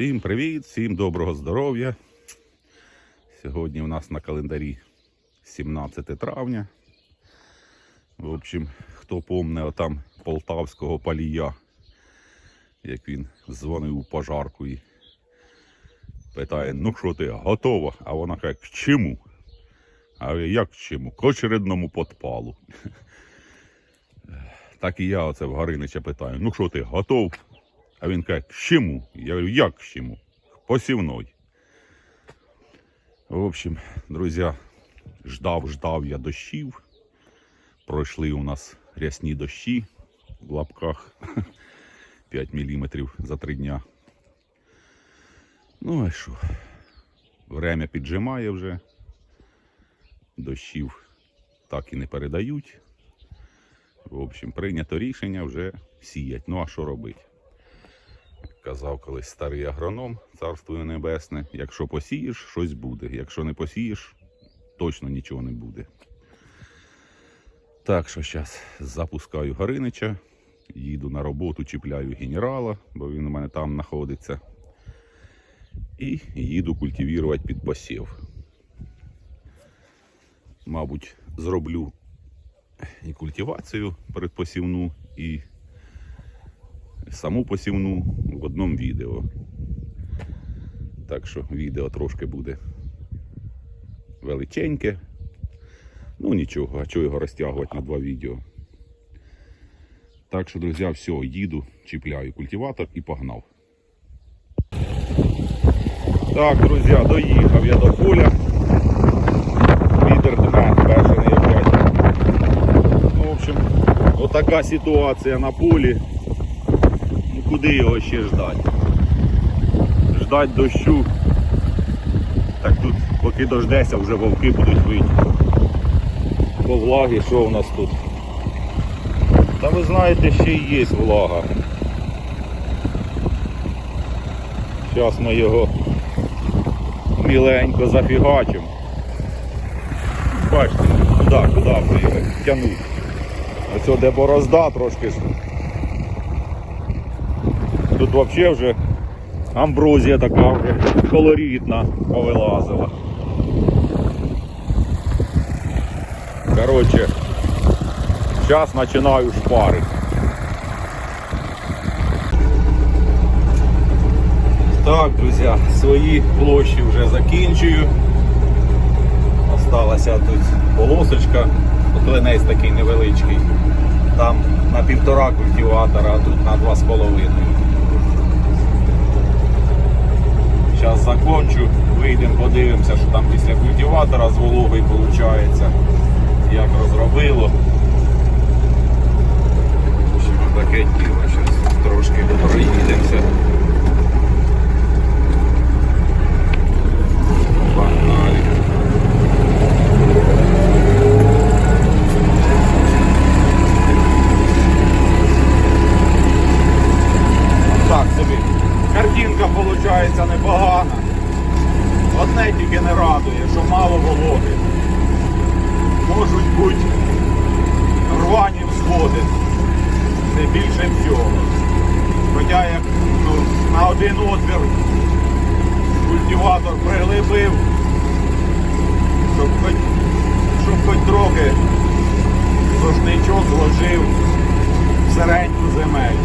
Всім привіт, всім доброго здоров'я. Сьогодні у нас на календарі 17 травня. В общем, хто помне отам полтавського палія, як він дзвонив у пожарку і питає, ну що ти, готова? А вона каже, к чому? А як к чому? К очередному подпалу. Так і я оце в Гаринича питаю, ну що ти, готов? А він каже, к чому? Я говорю, як к чому? Посівной. В общем, друзі, ждав, ждав я дощів. Пройшли у нас рясні дощі в лапках 5 мм за 3 дня. Ну а що? Время піджимає вже. Дощів так і не передають. В общем, прийнято рішення вже сіять. Ну а що робити? Казав колись старий агроном, царство небесне, якщо посієш, щось буде. Якщо не посієш, точно нічого не буде. Так що зараз запускаю Гаринича, їду на роботу, чіпляю генерала, бо він у мене там знаходиться. І їду культивувати під посів. Мабуть, зроблю і культивацію передпосівну, і саму посівну в одному відео. Так що відео трошки буде величеньке. Ну нічого, а чого його розтягувати на два відео. Так що, друзі, все, їду, чіпляю культиватор і погнав. Так, друзі, доїхав я до поля. Вітер дме, бешений опять. Ну, в общем, отака ситуація на полі. Куди його ще ждати? Ждать дощу. Так тут, поки дождеться, вже вовки будуть вийти. По влагі, що у нас тут? Та ви знаєте, ще й є влага. Зараз ми його міленько зафігачимо. Бачите, куди, куди його тянуть. Ось де борозда трошки. Тут взагалі вже амброзія така вже колоритна повилазила. Коротше, зараз починаю шпарити. Так, друзі, свої площі вже закінчую. Осталася тут полосочка, клинець такий невеличкий. Там на півтора культиватора, а тут на два з половиною. Зараз закончу, вийдемо, подивимося, що там після культиватора з вологою виходить, як розробило. Таке діло, зараз трошки проїдемося. Погнали. Так собі. Картинка виходить непогана. Одне тільки не радує, що мало вологи. Можуть бути рвані всходи. Це більше всього. Хоча як ну, на один отвір культиватор приглибив, щоб хоч, щоб хоч трохи вложив в середню земель.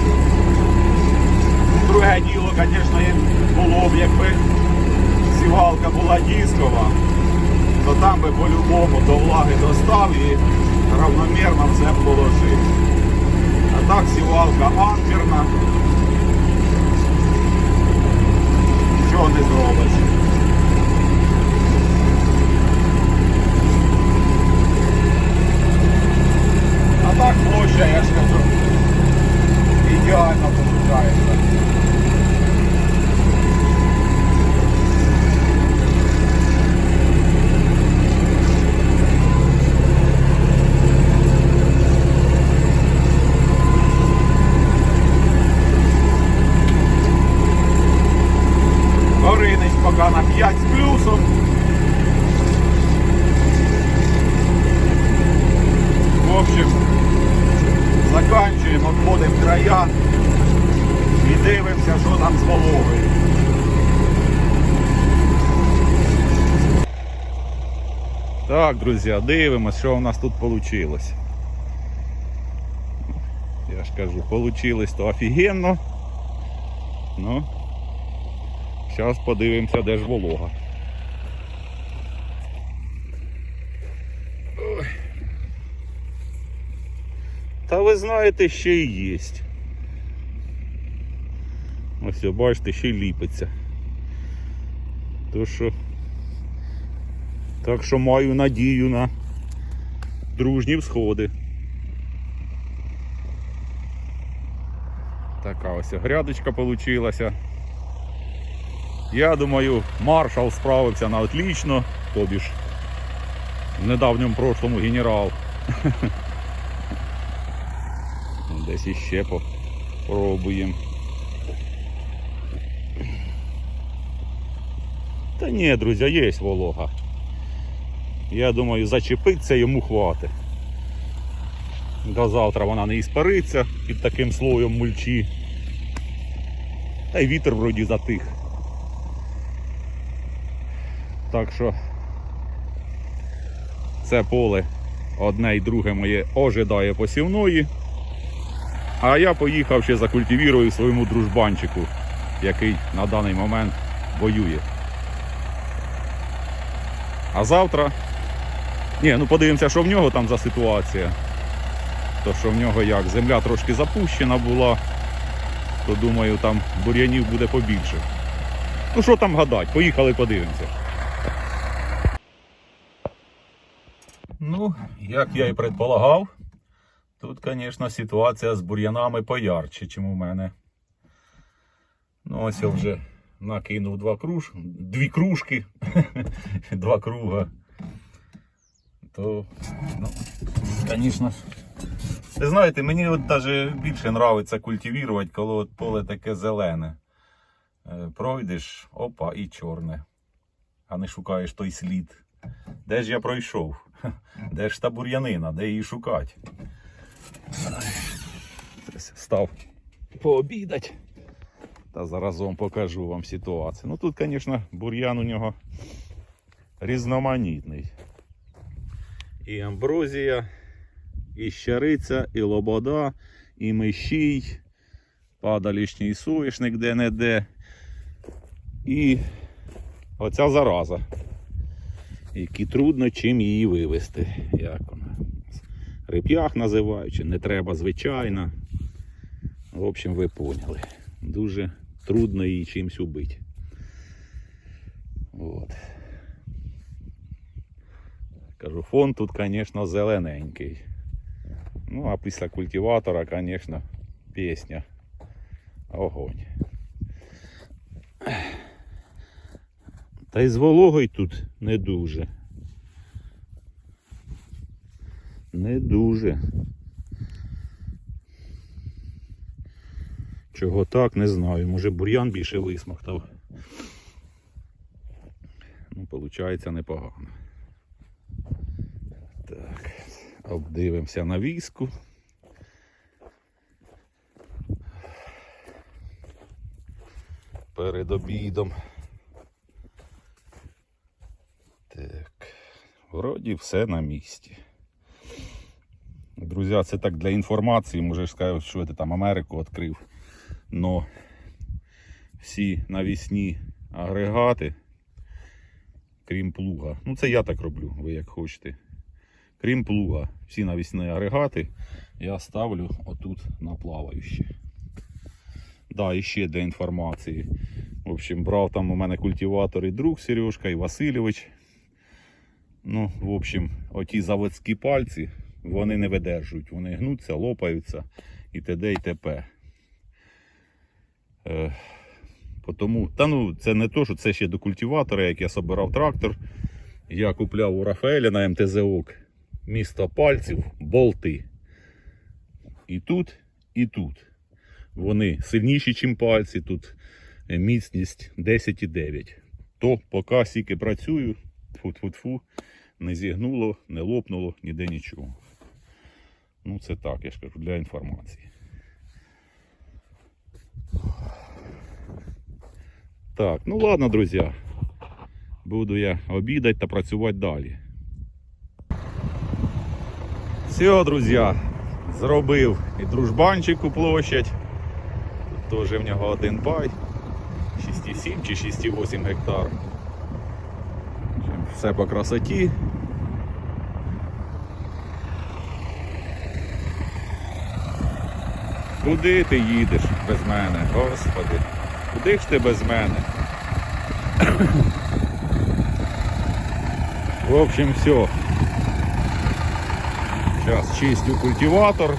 Друге діло, звісно, було б, якби сівалка була дискова, то там би по-любому до влаги достав і равномірно все положив. А так сівалка анкерна. Нічого не зробиш. Площа, я ж кажу, ідеально виходить. Горинич поки на 5 з плюсом. В общем, заканчуємо, обходимо края і дивимося, що там з вологою. Так, друзі, дивимося, що у нас тут вийшло. Я ж кажу, вийшло то офігенно. Ну, зараз подивимося, де ж волога. Ой. Та ви знаєте, ще й є. Ось, бачите, ще й ліпиться. То що. Так що маю надію на дружні всходи. Така ось грядочка получилася. Я думаю, маршал справився на отлично, тобі ж в недавньому прошлому генерал. Десь іще попробуємо. Та ні, друзі, є волога. Я думаю, зачепиться йому хватить. До завтра вона не іспариться під таким слоєм мульчі. Та й вітер вроді затих. Так що це поле одне і друге моє ожидає посівної. А я поїхав ще закультивірую своєму дружбанчику, який на даний момент воює. А завтра. Ні, ну подивимося, що в нього там за ситуація. То що в нього як, земля трошки запущена була, то думаю, там бур'янів буде побільше. Ну що там гадать, поїхали подивимося. Ну, як я і предполагав, тут, звісно, ситуація з бур'янами поярче, ніж у мене. Ну, ось я вже накинув два круж, дві кружки, два круга. То, ну, звісно. Ви знаєте, мені от навіть більше подобається культивувати, коли от поле таке зелене. Е, Пройдеш, опа, і чорне. А не шукаєш той слід. Де ж я пройшов? Де ж та бур'янина, де її шукати? Став пообідать. Та заразом покажу вам ситуацію. Ну тут, звісно, бур'ян у нього різноманітний. І амброзія, і щариця, і лобода, і мишій, падалішній соєшник де-не-де. І оця зараза. Які трудно чим її вивести. Як вона? Реп'ях називаючи, не треба звичайно. В общем, ви поняли. Дуже трудно її чимось убити. От. Кажу, фон тут, звісно, зелененький. Ну, а після культиватора, звісно, пісня. Огонь. Та й з вологою тут не дуже. Не дуже. Чого так, не знаю. Може бур'ян більше висмоктав. Ну, виходить, непогано. Так, обдивимося на війську. Перед обідом. Так, вроді все на місці. Друзі, це так для інформації, може сказати, що ти там Америку відкрив. Но всі навісні агрегати, крім плуга. Ну це я так роблю, ви як хочете. Крім плуга, всі навісні агрегати я ставлю отут на плаваючі. Да, і ще для інформації. В общем, брав там у мене культиватор і друг Сережка, і Васильович. Ну, в общем, оті заводські пальці, вони не видержують. Вони гнуться, лопаються і т.д. і т.п. Е, Тому, та ну, це не то, що це ще до культиватора, як я собирав трактор. Я купляв у Рафаеля на МТЗОК місто пальців, болти. І тут, і тут. Вони сильніші, ніж пальці. Тут е, міцність 10,9. То поки стільки працюю, тфу-тфу-тфу, не зігнуло, не лопнуло, ніде нічого. Ну, це так, я ж кажу, для інформації. Так, ну ладно, друзі. Буду я обідати та працювати далі. Все, друзі, зробив і дружбанчику площадь. Тут теж в нього один пай. 6,7 чи 6,8 гектар. Все по красоті. Куди ти їдеш без мене, господи? Куди ж ти без мене? В общем, все. Зараз чистю культиватор.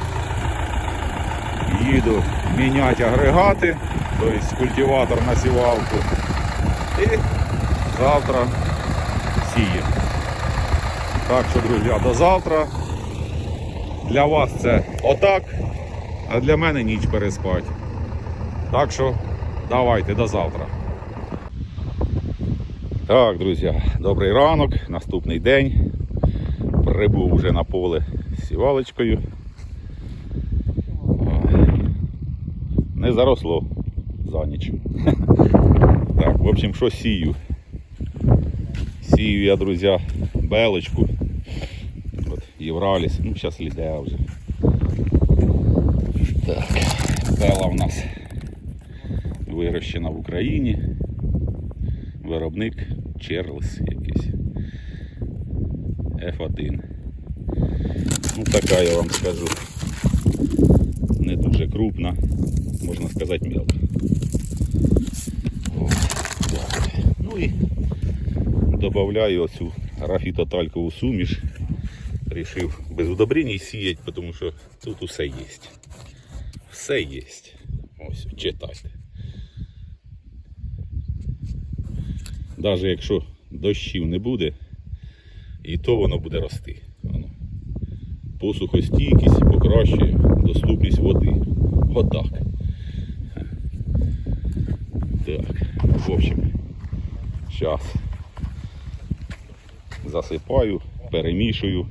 Їду міняти агрегати, тобто культиватор на сівалку. І завтра сіємо. Так що, друзі, до завтра. Для вас це отак, а для мене ніч переспать. Так що давайте до завтра. Так, друзі, добрий ранок, наступний день. Прибув вже на поле сівалочкою. Не заросло за ніч. Так, в общем, що сію? Сію я, друзі, белочку. От, Євраліс. Ну, зараз лідея вже. Так, бела в нас вирощена в Україні. Виробник Черлес якийсь. F1. Ну така я вам скажу. Не дуже крупна, можна сказати мелка. О, так. Ну і додаю оцю рафітоталькову суміш. Рішив без удобрень сіяти, тому що тут усе є. Все є. Ось, читайте. Навіть якщо дощів не буде, і то воно буде рости. Посухостійкість покращує доступність води. Отак. Так, в общем, зараз засипаю, перемішую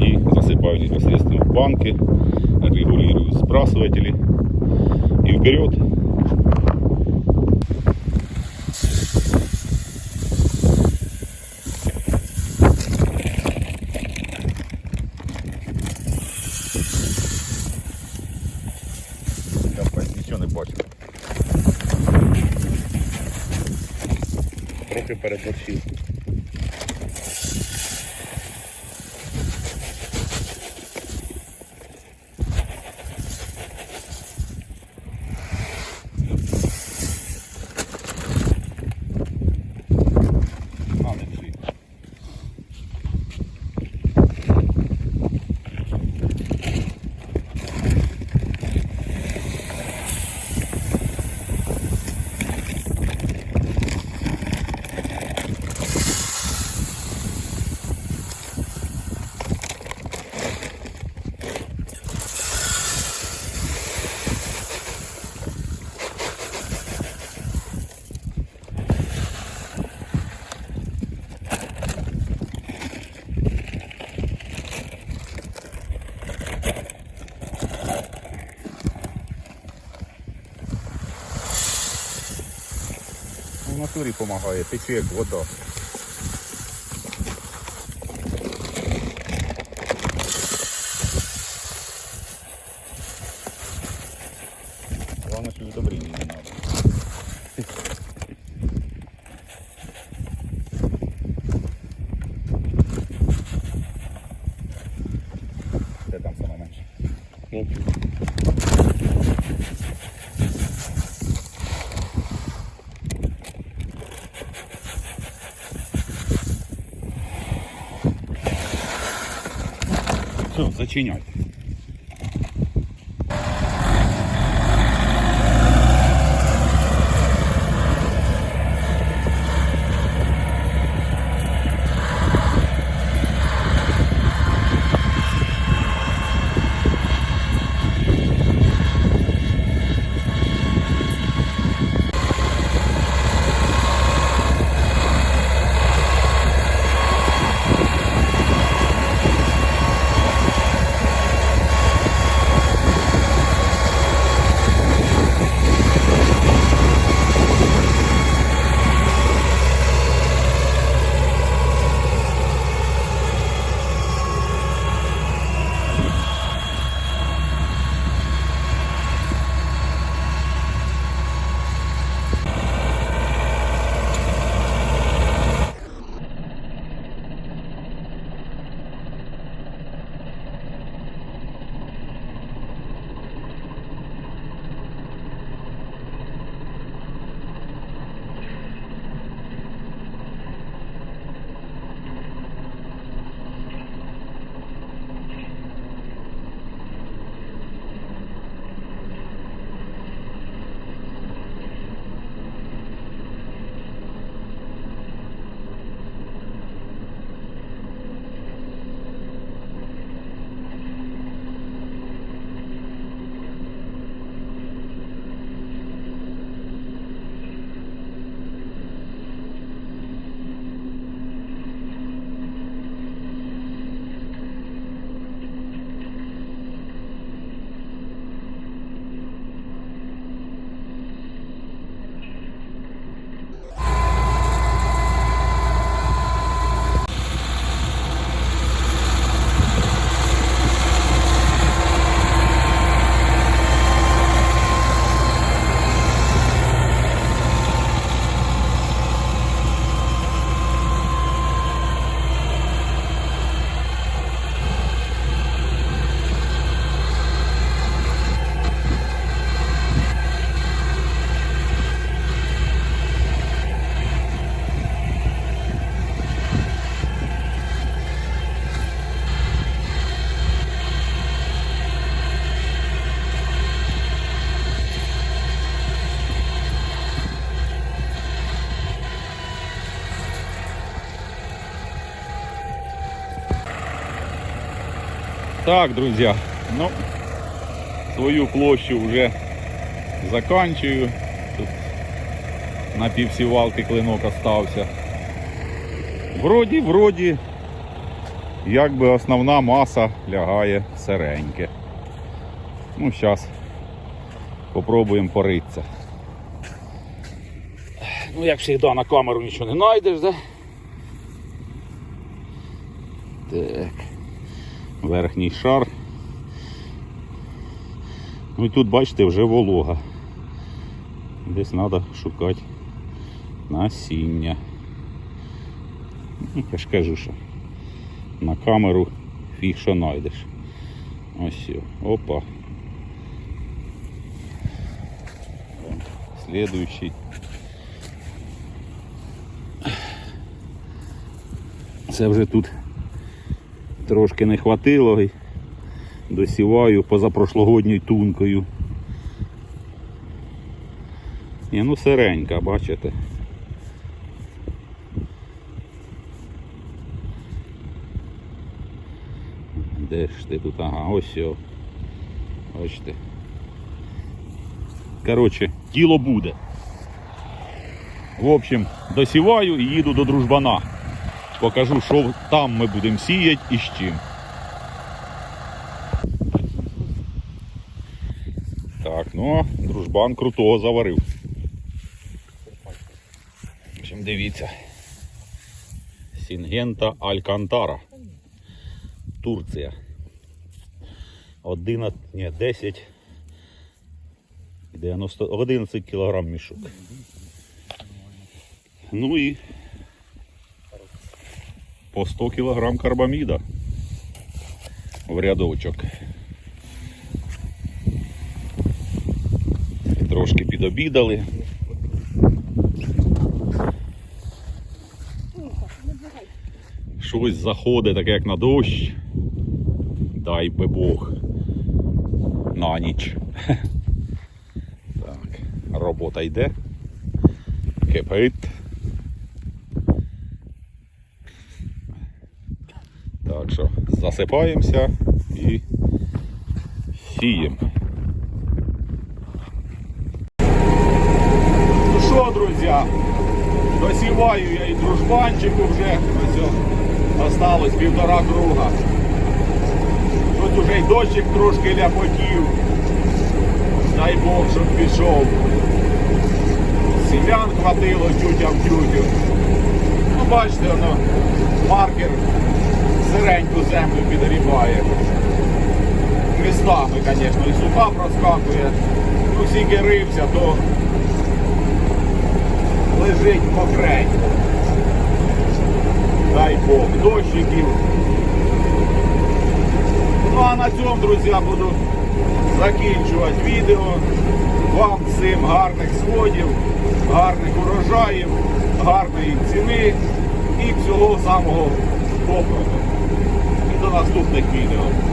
і засипаю непосредственно в банки, регулирую сбрасыватели и вперед. Капець, нічого не бачу. Трохи переборщив. А, не всі. Натурі допомагає, тече як вода. Главное, що удобрення не треба. Де там саме менше? Ну, Все, Так, друзі, ну, свою площу вже заканчую. Тут на півсівалки клинок остався. Вроді, вроді, якби основна маса лягає сиреньке. Ну, зараз попробуємо поритися. Ну, як завжди, на камеру нічого не знайдеш, да? Так. Верхній шар. Ну і тут, бачите, вже волога. Десь треба шукати насіння. Ну, Я ж кажу, що на камеру фіг що знайдеш. Ось все. Опа. Следующий. Це вже тут трошки не хватило. Досіваю позапрошлогодньою тункою. Ні, ну сиренька, бачите. Де ж ти тут? Ага, ось його. Бачите. Коротше, діло буде. В общем, досіваю і їду до дружбана. Покажу, що там ми будемо сіяти і з чим. Так, ну, дружбан крутого заварив. Общем, дивіться. Сінгента Алькантара. Турція. 11, ні, 10. 90, 11 кілограм мішок. Ну і по 100 кілограм карбаміда в рядочок. Трошки підобідали. Щось заходить, таке як на дощ. Дай би Бог. На ніч. Так, робота йде. Кипить. Так що засипаємося і сіємо. Ну що, друзі, досіваю я і дружбанчику вже. Ось осталось півтора круга. Тут уже й дощик трошки ляпотів. Дай Бог, щоб пішов. Сім'ян хватило тютям тютю. Ну, бачите, воно маркер сиреньку землю підрібає. Містами, звісно, і суха проскакує. Ну, скільки рився, то лежить мокренько. Дай Бог, дощиків. Ну а на цьому, друзі, буду закінчувати відео. Вам всім гарних сходів, гарних урожаїв, гарної ціни і всього самого доброго. До наступних відео.